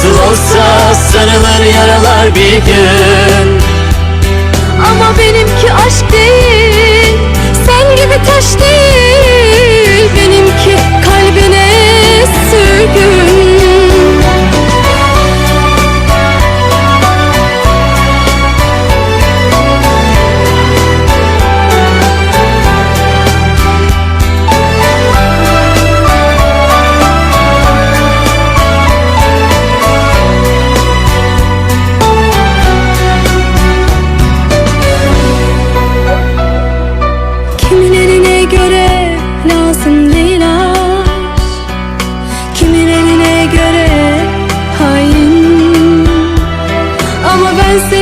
Nasıl olsa sarılır yaralar bir gün. Ama benimki aşk değil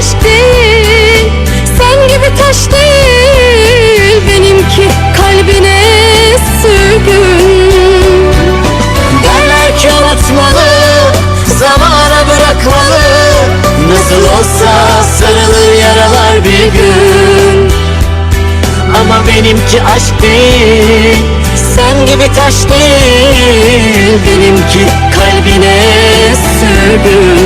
aşk değil, sen gibi taş değil Benimki kalbine sürgün. Derler unutmalı Zamana bırakmalı Nasıl olsa sarılır yaralar bir gün. Ama benimki aşk değil Sen gibi taş değil Benimki kalbine sürgün